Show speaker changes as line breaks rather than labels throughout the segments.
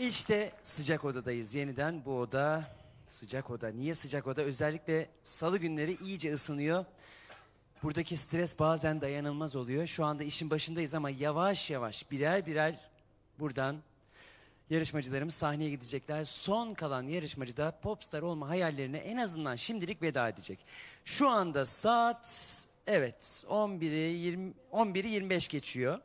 İşte sıcak odadayız yeniden. Bu oda sıcak oda. Niye sıcak oda? Özellikle salı günleri iyice ısınıyor. Buradaki stres bazen dayanılmaz oluyor. Şu anda işin başındayız ama yavaş yavaş birer birer buradan yarışmacılarımız sahneye gidecekler. Son kalan yarışmacı da popstar olma hayallerine en azından şimdilik veda edecek. Şu anda saat evet 11'i 20 11'i 25 geçiyor.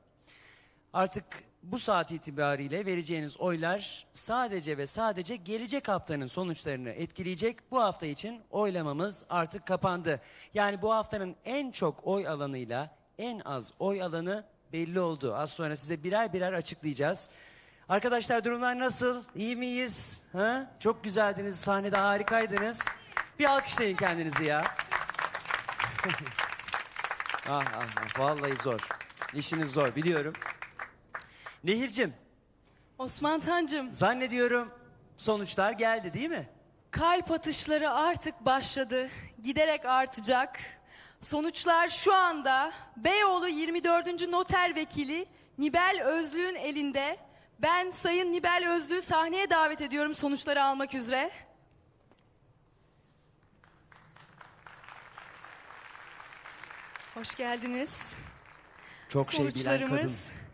Artık bu saat itibariyle vereceğiniz oylar sadece ve sadece gelecek haftanın sonuçlarını etkileyecek. Bu hafta için oylamamız artık kapandı. Yani bu haftanın en çok oy alanıyla en az oy alanı belli oldu. Az sonra size birer birer açıklayacağız. Arkadaşlar durumlar nasıl? İyi miyiz? Ha? Çok güzeldiniz. Sahnede harikaydınız. Bir alkışlayın kendinizi ya. ah, ah, ah, vallahi zor. İşiniz zor biliyorum. Nehir'cim
Osman Tancım,
zannediyorum sonuçlar geldi değil mi?
kalp atışları artık başladı. Giderek artacak. Sonuçlar şu anda Beyoğlu 24. Noter Vekili Nibel Özlü'nün elinde. Ben Sayın Nibel Özlü'yü sahneye davet ediyorum sonuçları almak üzere. Hoş geldiniz.
Çok şey bilen kadın.
Sonuçlarımız.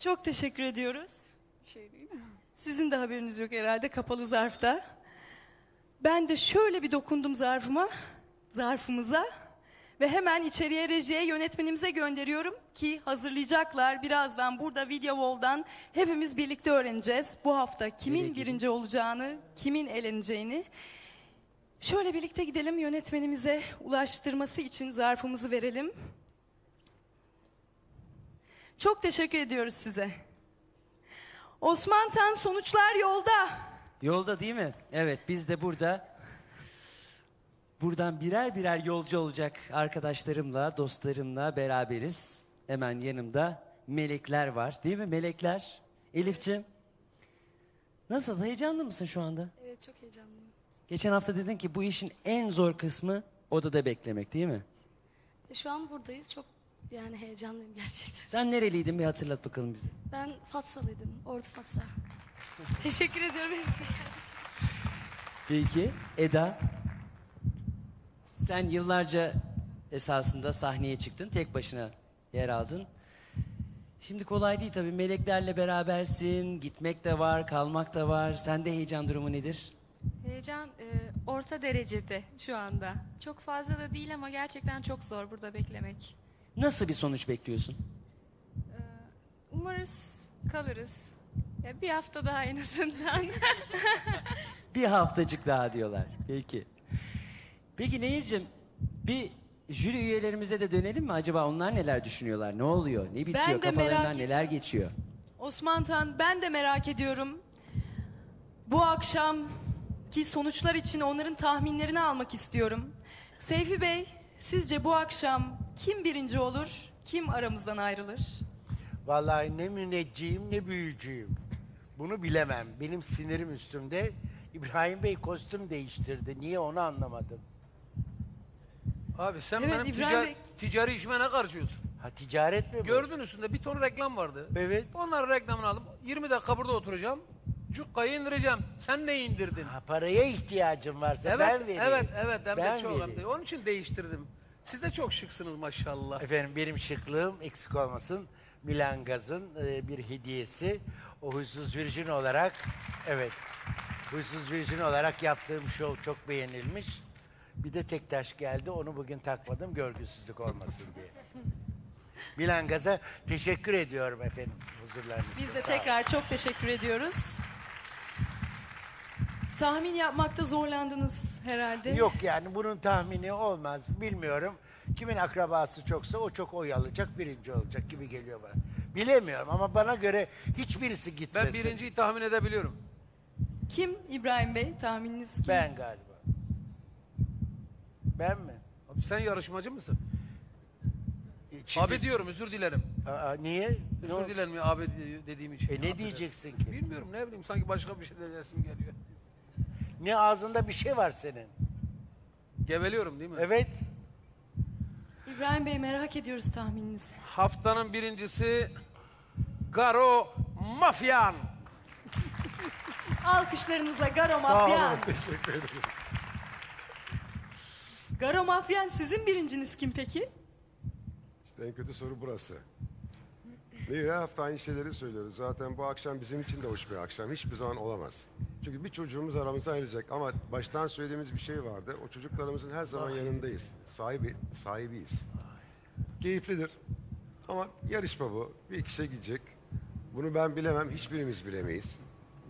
Çok teşekkür ediyoruz. Şey değil mi? Sizin de haberiniz yok herhalde kapalı zarfta. Ben de şöyle bir dokundum zarfıma, zarfımıza ve hemen içeriye rejiye yönetmenimize gönderiyorum ki hazırlayacaklar. Birazdan burada video wall'dan hepimiz birlikte öğreneceğiz. Bu hafta kimin
Nereye
birinci olacağını, kimin eleneceğini. Şöyle birlikte gidelim yönetmenimize ulaştırması için zarfımızı verelim. Çok teşekkür ediyoruz size. Osman Tan sonuçlar yolda.
Yolda değil mi? Evet biz de burada buradan birer birer yolcu olacak arkadaşlarımla, dostlarımla beraberiz. Hemen yanımda melekler var değil mi melekler? Elif'ciğim nasıl heyecanlı mısın şu anda?
Evet çok heyecanlıyım.
Geçen hafta dedin ki bu işin en zor kısmı odada beklemek değil mi?
E, Şu an buradayız. Çok yani heyecanlıyım gerçekten.
Sen nereliydin bir hatırlat bakalım bize.
Ben Fatsalıydım. Ordu Fatsa. Teşekkür ediyorum hepsine.
Peki Eda sen yıllarca esasında sahneye çıktın tek başına yer aldın. Şimdi kolay değil tabii meleklerle berabersin gitmek de var kalmak da var sende heyecan durumu nedir?
Heyecan e, orta derecede şu anda. Çok fazla da değil ama gerçekten çok zor burada beklemek.
Nasıl bir sonuç bekliyorsun?
Umarız kalırız. Ya bir hafta daha en azından.
Bir haftacık daha diyorlar. Peki. Peki Nehir'cim bir jüri üyelerimize de dönelim mi? Acaba onlar neler düşünüyorlar? Ne oluyor? Ne bitiyor?
Ben de
Kafalarından
merak
neler geçiyor?
Osman Tan ben de merak ediyorum. Bu akşam ki sonuçlar için onların tahminlerini almak istiyorum. Seyfi Bey, sizce bu akşam kim birinci olur, kim aramızdan ayrılır?
Vallahi ne münecciyim ne büyücüyüm. Bunu bilemem. Benim sinirim üstümde. İbrahim Bey kostüm değiştirdi. Niye onu anlamadım.
Abi sen
Evet,
benim
İbrahim Bey.
ticari işime ne karışıyorsun?
Ha ticaret mi bu?
Gördün üstünde bir ton reklam vardı.
Evet.
Onların reklamını aldım. 20 dakika burada oturacağım. Cukkayı indireceğim. Sen ne indirdin?
Ha, paraya ihtiyacım varsa
evet,
ben vereyim.
evet, evet. Hem de
Ben
çok hem
vereyim.
de. Onun için değiştirdim. Siz de çok şıksınız maşallah.
Efendim benim şıklığım eksik olmasın. Milan Gaz'ın e, bir hediyesi. O huysuz virjin olarak evet. Huysuz virjin olarak yaptığım show çok beğenilmiş. Bir de tek taş geldi. Onu bugün takmadım görgüsüzlük olmasın diye. Milan Gaz'a teşekkür ediyorum efendim huzurlarınızda.
Biz de
Sağ olun.
tekrar çok teşekkür ediyoruz. Tahmin yapmakta zorlandınız herhalde.
Yok yani bunun tahmini olmaz. Bilmiyorum. Kimin akrabası çoksa o çok oy alacak, birinci olacak gibi geliyor bana. Bilemiyorum ama bana göre hiçbirisi gitmesin.
Ben birinciyi tahmin edebiliyorum.
Kim İbrahim Bey? Tahmininiz kim?
Ben galiba. Ben mi?
Abi sen yarışmacı mısın?
Şimdi-
Abi diyorum özür dilerim.
Aa, niye? Ne
Özür
oldu?
dilerim ya abi de- dediğim için.
E ne
Affedersin.
diyeceksin ki?
Bilmiyorum ne bileyim sanki başka bir şey denesim geliyor.
Ne ağzında bir şey var senin?
Geveliyorum değil mi?
Evet.
İbrahim Bey merak ediyoruz tahmininizi.
Haftanın birincisi Garo Mafyan.
Alkışlarınızla Garo
Sağ
Mafyan.
olun, teşekkür ederim.
Garo Mafyan sizin birinciniz kim peki?
İşte en kötü soru burası. Niye her hafta aynı şeyleri söylüyoruz. Zaten bu akşam bizim için de hoş bir akşam. Hiçbir zaman olamaz. Çünkü bir çocuğumuz aramızda ayrılacak. Ama baştan söylediğimiz bir şey vardı. O çocuklarımızın her zaman yanındayız. Sahibi, sahibiyiz. Keyiflidir. Ama yarışma bu. Bir kişiye gidecek. Bunu ben bilemem. Hiçbirimiz bilemeyiz.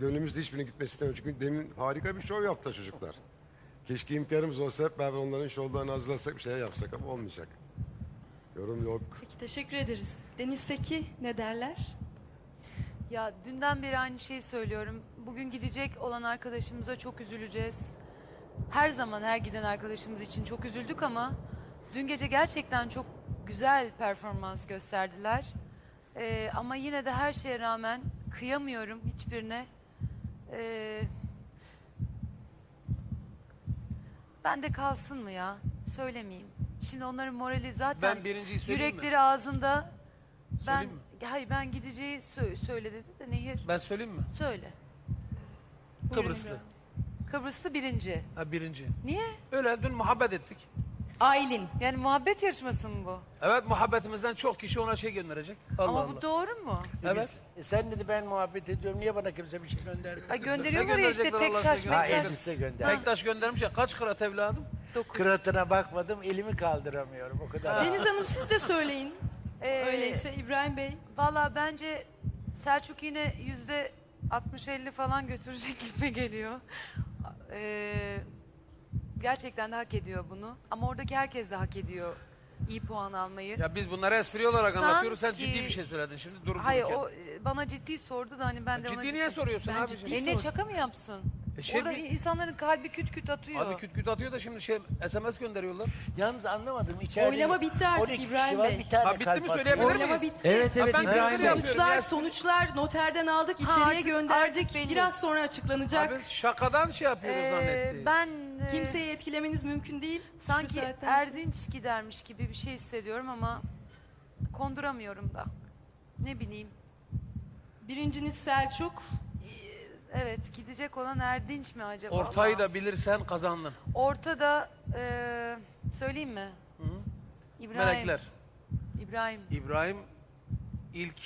Gönlümüzde hiçbirinin gitmesi istemiyorum. Çünkü demin harika bir şov yaptı çocuklar. Keşke imkanımız olsa hep beraber onların şovlarını hazırlasak bir şeyler yapsak ama olmayacak. Yorum yok.
Peki teşekkür ederiz. Deniz Seki ne derler?
Ya dünden beri aynı şeyi söylüyorum. Bugün gidecek olan arkadaşımıza çok üzüleceğiz. Her zaman her giden arkadaşımız için çok üzüldük ama dün gece gerçekten çok güzel performans gösterdiler. Ee, ama yine de her şeye rağmen kıyamıyorum hiçbirine. Ee, ben de kalsın mı ya? Söylemeyeyim. Şimdi onların morali zaten
Ben birinciyi söyleyeyim mi?
yürekleri ağzında. Ben
Söyleyeyim mi?
hayır ben gideceği sö- söyle dedi de Nehir
Ben söyleyeyim mi?
söyle.
Kıbrıslı.
Kıbrıslı birinci.
Ha birinci.
Niye?
Öyle dün muhabbet ettik.
Aylin.
Yani muhabbet yarışması mı bu?
Evet muhabbetimizden çok kişi ona şey gönderecek. Allah
Ama
Allah.
bu doğru mu?
Evet.
E sen dedi ben muhabbet ediyorum. Niye bana kimse bir şey gönderdi?
Ay gönderiyorlar ya işte
gönderecekler
tek
Allah
taş
aşkına?
Ha
mek taş.
elbise gönderdi.
Bektaş göndermiş ya kaç kırat evladım?
Dokuz.
Kıratına bakmadım. Elimi kaldıramıyorum. O kadar.
Deniz Hanım siz de söyleyin.
Ee,
Öyleyse İbrahim Bey.
Valla bence Selçuk yine yüzde 60-50 falan götürecek gibi geliyor. Ee, gerçekten de hak ediyor bunu. Ama oradaki herkes de hak ediyor iyi puan almayı.
Ya biz bunları espri olarak
Sanki-
anlatıyoruz. Sen ciddi bir şey söyledin şimdi durup
Hayır
dururken.
o e, bana ciddi sordu da hani ben de ona
Ciddi niye soruyorsun
Ben
abi?
ciddi
E ne şaka mı yapsın?
E şey
Orada insanların kalbi küt küt atıyor.
Abi küt küt atıyor da şimdi şey SMS gönderiyorlar.
Yalnız anlamadım. İçeride
Oylama bitti artık
12 kişi
İbrahim
var,
Bey.
Bir tane
Ha, bitti
kalp
mi
atıyor.
söyleyebilir
Oylama
miyiz?
bitti.
Evet evet
ben
İbrahim Bey.
Sonuçlar, sonuçlar noterden aldık,
Ha,
içeriye
artık-
gönderdik.
artık belli.
Biraz sonra açıklanacak.
Abi şakadan şey yapıyoruz
Ee,
zannetti.
ben e,
Kimseyi etkilemeniz mümkün değil. Şu
sanki
saatten sonra.
Erdinç gidermiş gibi bir şey hissediyorum ama konduramıyorum da. Ne bileyim.
Birinciniz Selçuk.
Evet gidecek olan Erdinç mi acaba?
Ortayı da bilirsen kazandın.
Ortada e, söyleyeyim mi?
Hı?
İbrahim.
Melekler.
İbrahim.
İbrahim ilk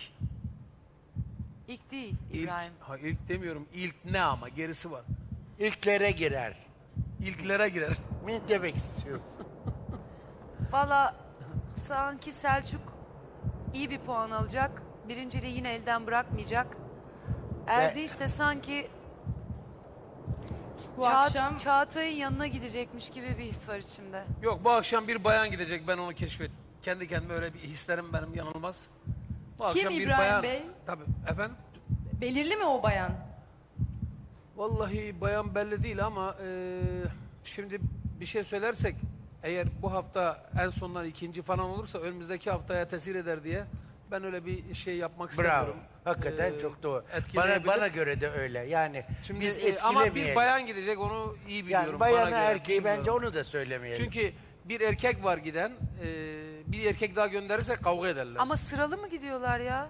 İlk değil
ilk
İbrahim.
ha ilk demiyorum. İlk ne ama gerisi var.
İlklere girer.
İlklere girer.
Ne demek istiyorsun?
Valla sanki Selçuk iyi bir puan alacak. Birinciliği yine elden bırakmayacak. Erdinç de sanki
Bu
Ça-
akşam
Çağatay'ın yanına gidecekmiş gibi bir his var içimde.
Yok bu akşam bir bayan gidecek ben onu keşfet. Kendi kendime öyle bir hislerim benim yanılmaz. Bu
Kim
akşam bir
İbrahim
bayan.
Bey?
Tabii efendim.
belirli mi o bayan?
Vallahi bayan belli değil ama eee, şimdi bir şey söylersek eğer bu hafta en sonlar ikinci falan olursa önümüzdeki haftaya tesir eder diye ben öyle bir şey yapmak
Bravo.
istemiyorum.
Hakikaten
Eee,
çok doğru. Bana,
etkileyebilir.
bana göre de öyle. Yani
Şimdi
biz
e, ama bir bayan gidecek onu iyi biliyorum.
yani
bana
bayanı
göre,
erkeği
bilmiyorum.
bence onu da söylemeyelim.
Çünkü bir erkek var giden, eee, bir erkek daha gönderirsek kavga ederler.
Ama sıralı mı gidiyorlar ya?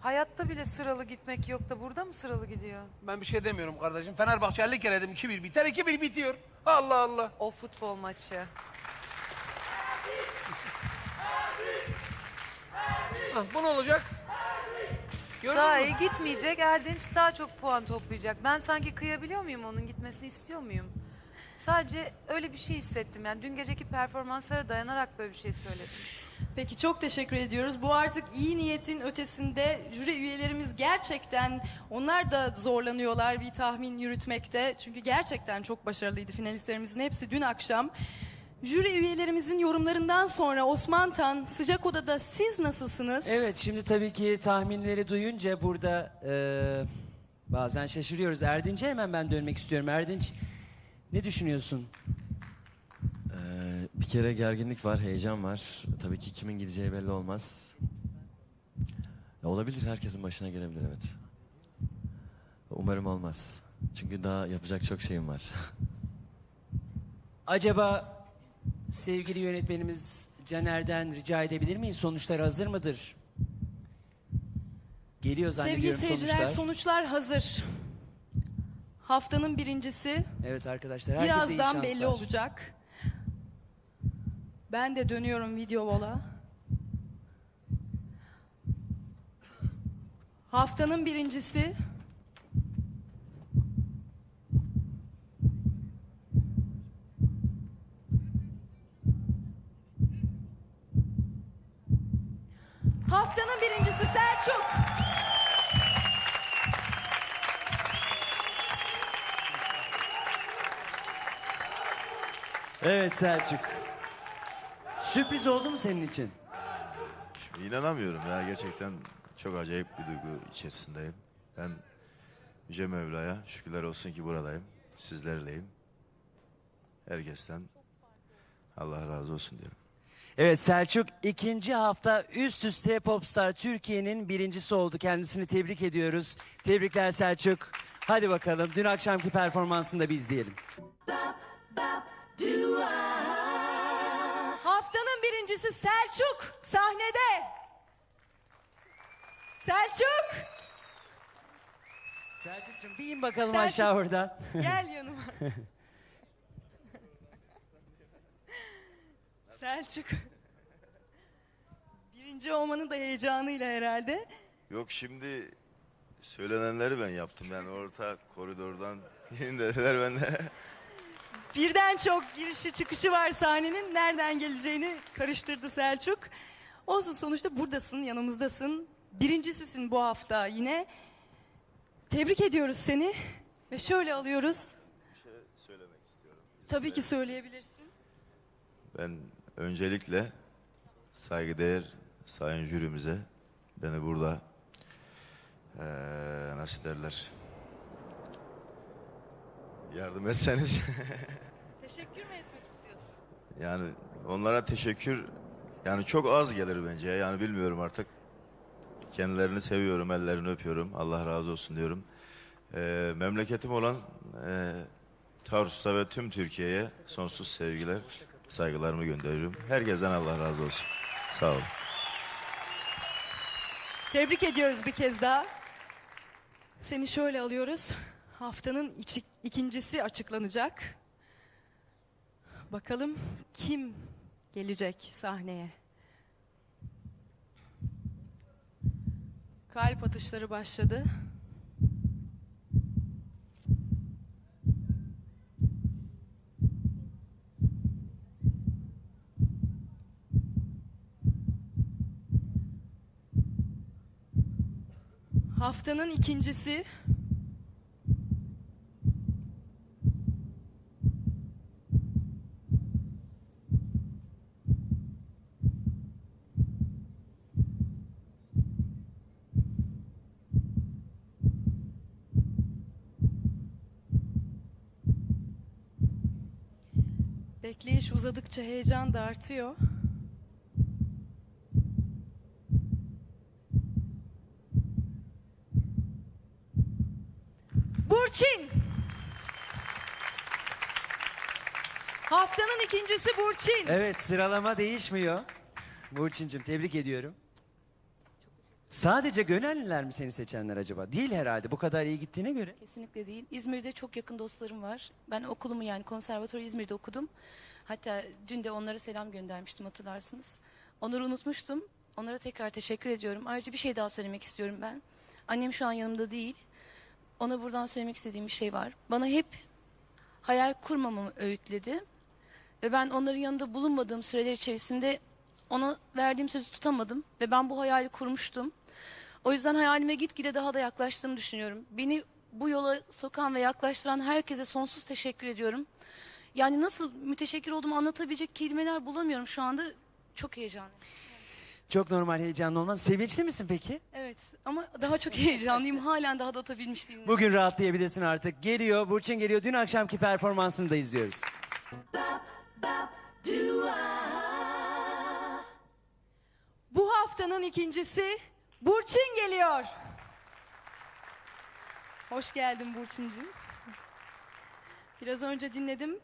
Hayatta bile sıralı gitmek yok da burada mı sıralı gidiyor?
Ben bir şey demiyorum kardeşim. Fenerbahçe 50 kere dedim 2-1 biter, 2-1 bitiyor. Allah Allah.
O futbol maçı.
Hah, bu ne olacak? Gördün
Daha iyi gitmeyecek. Erdinç daha çok puan toplayacak. Ben sanki kıyabiliyor muyum onun gitmesini istiyor muyum? Sadece öyle bir şey hissettim. Yani dün geceki performanslara dayanarak böyle bir şey söyledim.
Peki çok teşekkür ediyoruz. Bu artık iyi niyetin ötesinde jüri üyelerimiz gerçekten onlar da zorlanıyorlar bir tahmin yürütmekte. Çünkü gerçekten çok başarılıydı finalistlerimizin hepsi dün akşam. Jüri üyelerimizin yorumlarından sonra Osman Tan sıcak odada siz nasılsınız?
Evet şimdi tabii ki tahminleri duyunca burada e, bazen şaşırıyoruz. Erdinç'e hemen ben dönmek istiyorum. Erdinç ne düşünüyorsun?
Ee, bir kere gerginlik var, heyecan var. Tabii ki kimin gideceği belli olmaz. Ya olabilir, herkesin başına gelebilir evet. Umarım olmaz. Çünkü daha yapacak çok şeyim var.
Acaba sevgili yönetmenimiz Caner'den rica edebilir miyiz? Sonuçlar hazır mıdır? Geliyor
Sevgili
zannediyorum
seyirciler
sonuçlar.
sonuçlar hazır. Haftanın birincisi
Evet arkadaşlar herkese iyi
birazdan
şanslar.
belli olacak. Ben de dönüyorum video vola. Haftanın birincisi Haftanın birincisi Selçuk.
Evet Selçuk. Sürpriz oldu mu senin için?
İnanamıyorum ya gerçekten çok acayip bir duygu içerisindeyim. Ben Yüce Mevla'ya şükürler olsun ki buradayım. Sizlerleyim. Herkesten Allah razı olsun diyorum.
Evet Selçuk ikinci hafta üst üste Popstar Türkiye'nin birincisi oldu. Kendisini tebrik ediyoruz. Tebrikler Selçuk. Hadi bakalım dün akşamki performansını da bir izleyelim.
Haftanın birincisi Selçuk sahnede. Selçuk
Selçuk'cum bir in bakalım
Selçuk.
aşağı oradan.
gel yanıma. Selçuk. Birinci olmanın da heyecanıyla herhalde.
Yok şimdi söylenenleri ben yaptım yani orta koridordan dediler ben de.
Birden çok girişi çıkışı var sahnenin. Nereden geleceğini karıştırdı Selçuk. Olsun sonuçta buradasın, yanımızdasın. Birincisisin bu hafta yine. Tebrik ediyoruz seni. Ve şöyle alıyoruz.
söylemek istiyorum.
Tabii ki söyleyebilirsin.
Ben öncelikle saygıdeğer sayın jürimize beni burada eee nasıl derler? Yardım etseniz.
Teşekkür mü etmek istiyorsun?
yani onlara teşekkür yani çok az gelir bence. Yani bilmiyorum artık. Kendilerini seviyorum ellerini öpüyorum. Allah razı olsun diyorum. Eee, memleketim olan eee Tarsus'a ve tüm Türkiye'ye sonsuz sevgiler saygılarımı gönderiyorum herkesten Allah razı olsun sağ olun
Tebrik ediyoruz bir kez daha. Seni şöyle alıyoruz. Haftanın içi- ikincisi açıklanacak. Bakalım kim gelecek sahneye? Kalp atışları başladı. Haftanın ikincisi Bekleyiş uzadıkça heyecan da artıyor. Burçin. Haftanın ikincisi Burçin.
Evet sıralama değişmiyor. Burçin'cim tebrik ediyorum. Sadece Gönenliler mi seni seçenler acaba? Değil herhalde bu kadar iyi gittiğine göre.
Kesinlikle değil. İzmir'de çok yakın dostlarım var. Ben okulumu yani konservatuarı İzmir'de okudum. Hatta dün de onlara selam göndermiştim hatırlarsınız. Onları unutmuştum. Onlara tekrar teşekkür ediyorum. Ayrıca bir şey daha söylemek istiyorum ben. Annem şu an yanımda değil. Ona buradan söylemek istediğim bir şey var. Bana hep hayal kurmamamı öğütledi. Ve ben onların yanında bulunmadığım süreler içerisinde ona verdiğim sözü tutamadım. Ve ben bu hayali kurmuştum. O yüzden hayalime gitgide daha da yaklaştığımı düşünüyorum. Beni bu yola sokan ve yaklaştıran herkese sonsuz teşekkür ediyorum. Yani nasıl müteşekkir olduğumu anlatabilecek kelimeler bulamıyorum şu anda. Çok heyecanlıyım.
Çok normal heyecanlı olmaz. Sevinçli misin peki?
Evet ama daha çok heyecanlıyım. Halen daha da atabilmiş değilim.
Bugün rahatlayabilirsin artık. Geliyor, Burçin geliyor. Dün akşamki performansını da izliyoruz.
Bu haftanın ikincisi Burçin geliyor. Hoş geldin Burçin'cim. Biraz önce dinledim.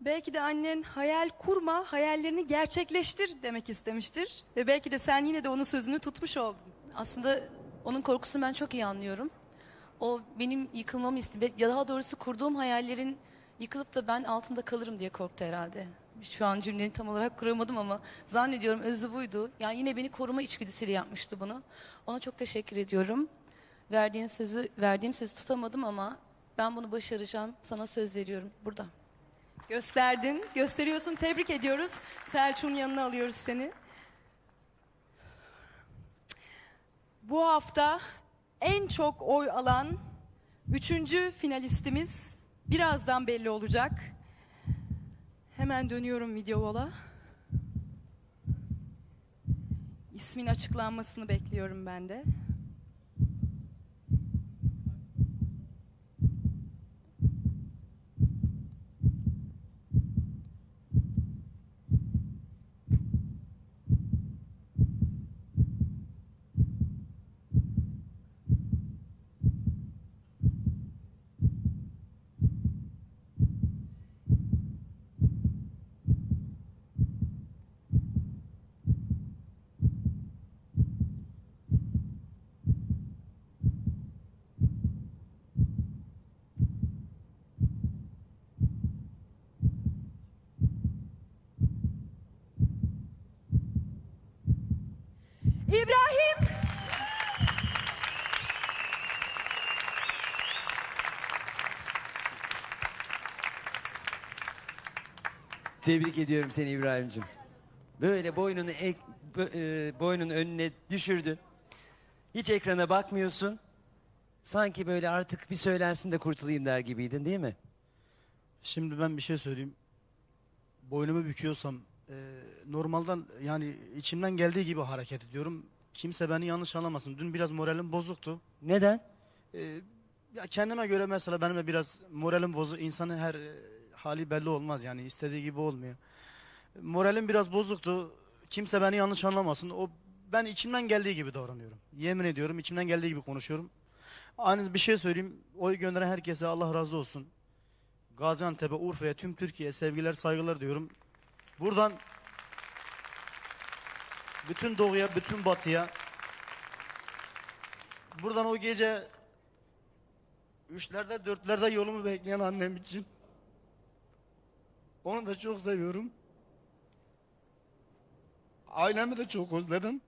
Belki de annen hayal kurma, hayallerini gerçekleştir demek istemiştir. Ve belki de sen yine de onun sözünü tutmuş oldun.
Aslında Onun korkusunu ben çok iyi anlıyorum. O benim yıkılmamı istiyor. Ya daha doğrusu kurduğum hayallerin yıkılıp da ben altında kalırım diye korktu herhalde. Şu an cümleyi tam olarak kuramadım ama zannediyorum özü buydu. Yani yine beni koruma içgüdüsüyle yapmıştı bunu. Ona çok teşekkür ediyorum. Verdiğin sözü, verdiğim sözü tutamadım ama ben bunu başaracağım. Sana söz veriyorum burada.
Gösterdin, gösteriyorsun. Tebrik ediyoruz. Selçuk'un yanına alıyoruz seni. Bu hafta en çok oy alan üçüncü finalistimiz birazdan belli olacak. Hemen dönüyorum videovola. İsmin açıklanmasını bekliyorum ben de. İbrahim!
Tebrik ediyorum seni İbrahim'cim. Böyle boynunu ek, e, boynun önüne düşürdün. Hiç ekrana bakmıyorsun. Sanki böyle artık bir söylensin de kurtulayım der gibiydin değil mi?
Şimdi ben bir şey söyleyeyim. Boynumu büküyorsam e, normalden yani içimden geldiği gibi hareket ediyorum. Kimse beni yanlış anlamasın. Dün biraz moralim bozuktu.
Neden?
E, ya kendime göre mesela benim de biraz moralim bozuk. İnsanın her e, hali belli olmaz yani istediği gibi olmuyor. Moralim biraz bozuktu. Kimse beni yanlış anlamasın. O ben içimden geldiği gibi davranıyorum. Yemin ediyorum içimden geldiği gibi konuşuyorum. Aynı bir şey söyleyeyim. Oy gönderen herkese Allah razı olsun. Gaziantep'e, Urfa'ya, tüm Türkiye'ye sevgiler, saygılar diyorum. Buradan bütün doğuya, bütün batıya buradan o gece üçlerde, dörtlerde yolumu bekleyen annem için onu da çok seviyorum. Ailemi de çok özledim.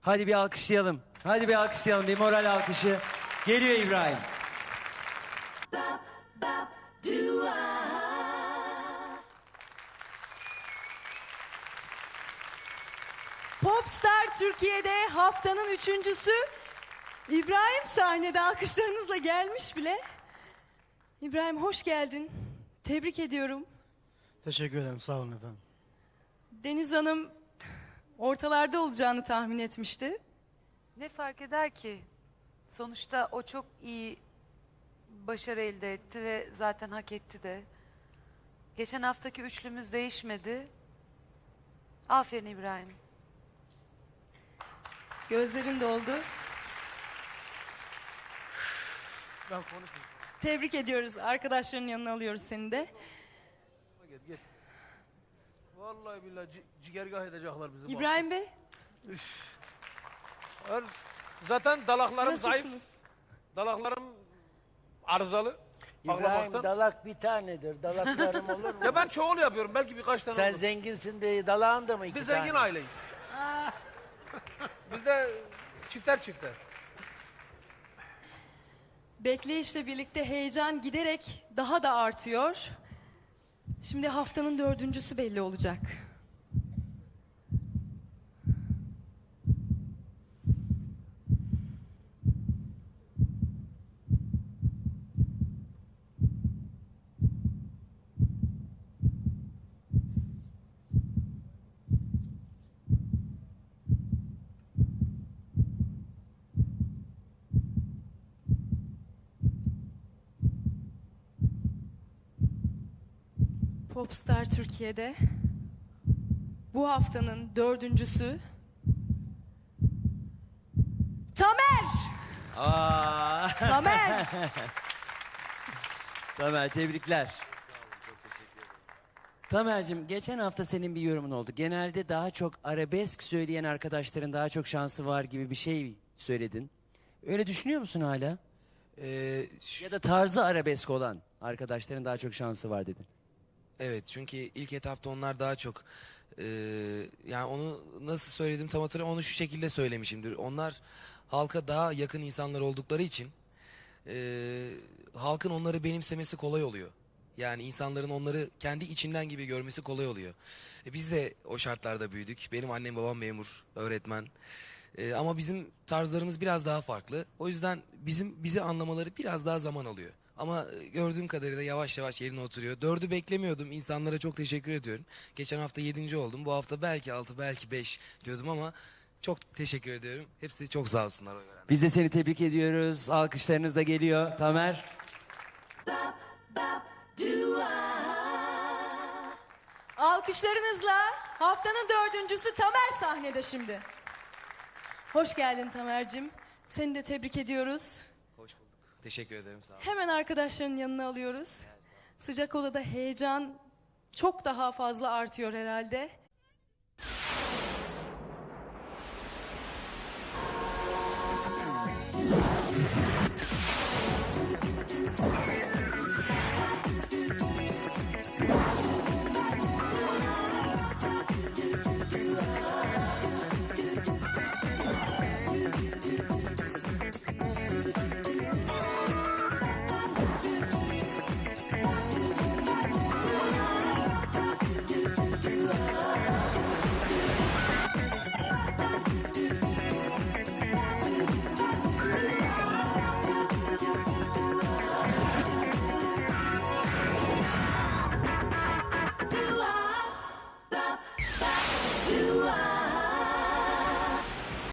Hadi bir alkışlayalım. Hadi bir alkışlayalım. Bir moral alkışı. Geliyor İbrahim.
Popstar Türkiye'de haftanın üçüncüsü İbrahim sahnede alkışlarınızla gelmiş bile. İbrahim hoş geldin. Tebrik ediyorum.
Teşekkür ederim, sağ olun efendim.
Deniz Hanım ortalarda olacağını tahmin etmişti.
Ne fark eder ki? Sonuçta o çok iyi başarı elde etti ve zaten hak etti de. Geçen haftaki üçlümüz değişmedi. Aferin İbrahim.
Gözlerin doldu.
Ben konuşmayayım.
Tebrik ediyoruz. Arkadaşların yanına alıyoruz seni de.
Git git. Vallahi billahi ci- cigergah edecekler bizi.
İbrahim Bey
Her- Zaten dalaklarım zayıf.
nasılsınız?
Dalaklarım arızalı.
İbrahim
Ağlamaktan.
dalak bir tanedir. Dalaklarım olur mu?
Ya ben çoğul yapıyorum. Belki birkaç tane
Sen
olur.
zenginsin diye dalağın da mı iki
Biz
tane?
zengin aileyiz. Biz de çifter çifter.
Bekleyişle birlikte heyecan giderek daha da artıyor. Şimdi haftanın dördüncüsü belli olacak. Popstar Türkiye'de bu haftanın dördüncüsü Tamer!
Aa,
Tamer!
Tamer tebrikler. Tamer'cim geçen hafta senin bir yorumun oldu. Genelde daha çok arabesk söyleyen arkadaşların daha çok şansı var gibi bir şey söyledin. Öyle düşünüyor musun hala?
Ee,
Ya da tarzı arabesk olan arkadaşların daha çok şansı var dedin.
Evet çünkü ilk etapta onlar daha çok e, yani onu nasıl söyledim tam hatırlamıyorum onu şu şekilde söylemişimdir. Onlar halka daha yakın insanlar oldukları için e, halkın onları benimsemesi kolay oluyor. Yani insanların onları kendi içinden gibi görmesi kolay oluyor. E, biz de o şartlarda büyüdük. Benim annem babam memur, öğretmen. E, ama bizim tarzlarımız biraz daha farklı. O yüzden bizim bizi anlamaları biraz daha zaman alıyor. Ama gördüğüm kadarıyla yavaş yavaş yerine oturuyor. Dördü beklemiyordum. İnsanlara çok teşekkür ediyorum. Geçen hafta yedinci oldum. Bu hafta belki altı, belki beş diyordum ama çok teşekkür ediyorum. Hepsi çok sağ olsunlar.
Biz de seni tebrik ediyoruz. Alkışlarınız da geliyor. Tamer.
Alkışlarınızla haftanın dördüncüsü Tamer sahnede şimdi. Hoş geldin Tamer'cim. Seni de tebrik ediyoruz.
Teşekkür ederim sağ olun.
Hemen arkadaşların yanına alıyoruz. Sıcak odada heyecan çok daha fazla artıyor herhalde.